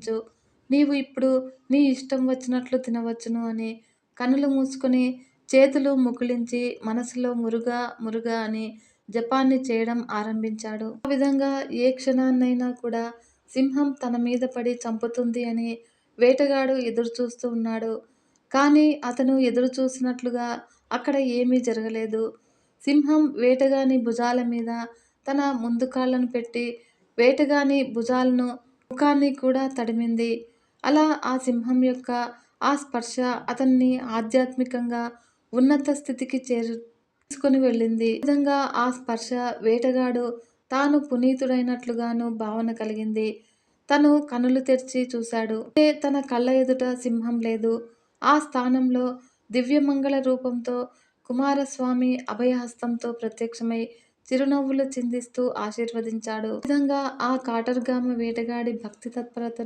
ఆలోచించు నీవు ఇప్పుడు నీ ఇష్టం వచ్చినట్లు తినవచ్చును అని కనులు మూసుకొని చేతులు ముకుళించి మనసులో మురుగా మురుగా అని జపాన్ని చేయడం ఆరంభించాడు. ఆ విధంగా ఏ క్షణాన్నైనా కూడా సింహం తన మీద పడి చంపుతుంది అని వేటగాడు ఎదురుచూస్తూ ఉన్నాడు. కానీ అతను ఎదురుచూసినట్లుగా అక్కడ ఏమీ జరగలేదు. సింహం వేటగాని భుజాల మీద తన ముందుకాళ్ళను పెట్టి వేటగాని భుజాలను ముఖాన్ని కూడా తడిమింది. అలా ఆ సింహం యొక్క ఆ స్పర్శ అతన్ని ఆధ్యాత్మికంగా ఉన్నత స్థితికి తీసుకొని వెళ్ళింది. విధంగా ఆ స్పర్శ వేటగాడు తాను పునీతుడైనట్లుగాను భావన కలిగింది. తను కనులు తెరిచి చూశాడు. తన కళ్ళ ఎదుట సింహం లేదు. ఆ స్థానంలో దివ్యమంగళ రూపంతో కుమారస్వామి అభయహస్తంతో ప్రత్యక్షమై చిరునవ్వులు చిందిస్తూ ఆశీర్వదించాడు. విధంగా ఆ కాటర్గామ వేటగాడి భక్తి తత్పరతను